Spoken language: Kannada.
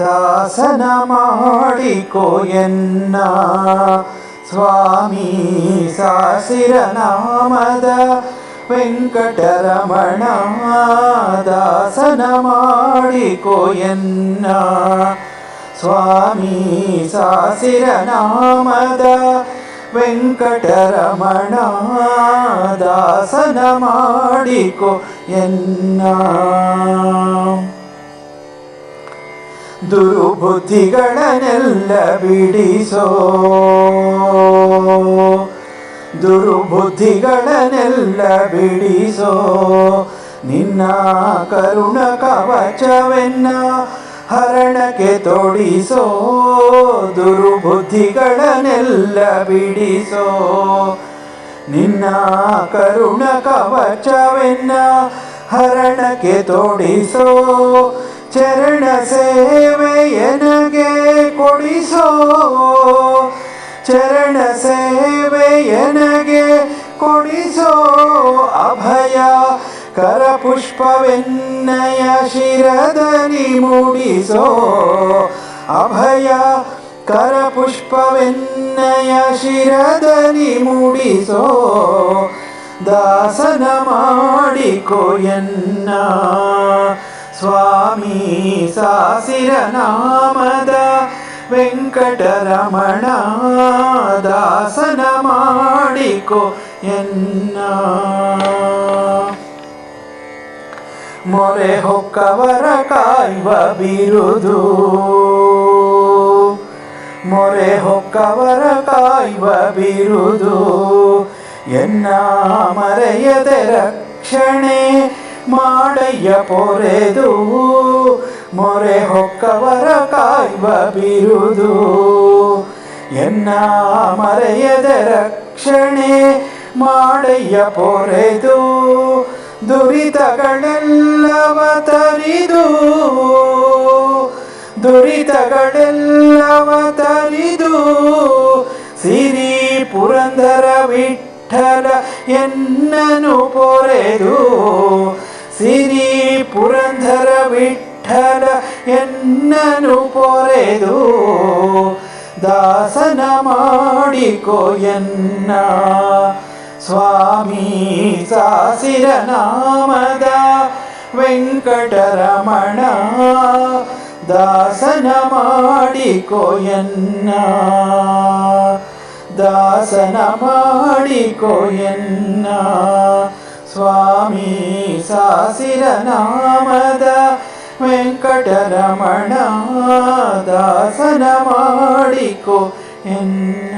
ದಾಸನ ಮಾಡಿಕೋ ಎನ್ನ ಸ್ವಾಮಿ ಸಾಸಿರ ನಾಮದ ವೆಂಕಟರಮಣ ದಾಸನ ಮಾಡಿಕೋ ಎನ್ನ ಸ್ವಾಮಿ ಸಾಸಿರ ನಾಮದ ವೆಂಕಟರಮಣ ದಾಸನ ಮಾಡಿಕೋ ಎನ್ನ ದುರುಬುದ್ಧಿಗಳನ್ನೆಲ್ಲ ಬಿಡಿಸೋ. ದುರುಬುದ್ಧಿಗಳನ್ನೆಲ್ಲ ಬಿಡಿಸೋ. ನಿನ್ನ ಕರುಣ ಕವಚವೆನ್ನ ಹರಣಕ್ಕೆ ತೊಡಿಸೋ. ದುರುಬುದ್ಧಿಗಳನ್ನೆಲ್ಲ ಬಿಡಿಸೋ. ನಿನ್ನ ಕರುಣ ಕವಚವೆನ್ನ ಹರಣಕ್ಕೆ ತೊಡಿಸೋ. ಚರಣ ಸೇವೆಯನಗೆ ಕೊಡಿಸೋ? ಚರಣ ಸೇವೆಯನಗೆ ಕೊಡಿಸೋ? ಅಭಯ ಕರಪುಷ್ಪವೆನ್ನಯ ಶಿರದಲ್ಲಿ ಮೂಡಿಸೋ? ಅಭಯ ಕರಪುಷ್ಪವೆನ್ನಯ ಶಿರದಲ್ಲಿ ಮೂಡಿಸೋ? ದಾಸನ ಮಾಡಿಕೋ ಎನ್ನ? ಸ್ವಾಮಿ ಸಾಸಿರ ನಾಮದ ವೆಂಕಟರಮಣ ದಾಸನ ಮಾಡಿಕೋ ಎನ್ನ. ಮೊರೆ ಹೊಕ್ಕವರ ಕಾಯುವ ಬಿರುದು. ಮೊರೆ ಹೊಕ್ಕವರ ಕಾಯುವ ಬಿರುದು. ಎನ್ನ ಮರೆಯದೆ ರಕ್ಷಣೆ ಮಾಡಯ್ಯ ಪೊರೆದು, ಮೊರೆ ಹೊಕ್ಕವರ ಕಾಯುವ ಬಿರುದು. ಎನ್ನ ಮರೆಯದ ರಕ್ಷಣೆ ಮಾಡಯ್ಯ ಪೊರೆದು, ದುರಿತಗಳೆಲ್ಲವ ತರಿದು. ದುರಿತಗಳೆಲ್ಲವ ತರಿದು, ಸಿರಿ ಪುರಂದರ ವಿಠಲ ಎನ್ನನು ಪೊರೆದು. ಸಿರಿ ಪುರಂದರ ವಿಠಲ ಎನ್ನನು ಪೊರೆದು ದಾಸನ ಮಾಡಿಕೋ ಎನ್ನ ಸ್ವಾಮಿ ಸಾಸಿರ ನಾಮದ ವೆಂಕಟರಮಣ ದಾಸನ ಮಾಡಿಕೋ ಎನ್ನ ದಾಸನ ಮಾಡಿಕೋ ಎನ್ನ ಸ್ವಾಮಿ ಸಾಸಿರ ನಾಮದ ವೆಂಕಟರಮಣ ದಾಸನ ಮಾಡಿಕೋ ಎನ್ನ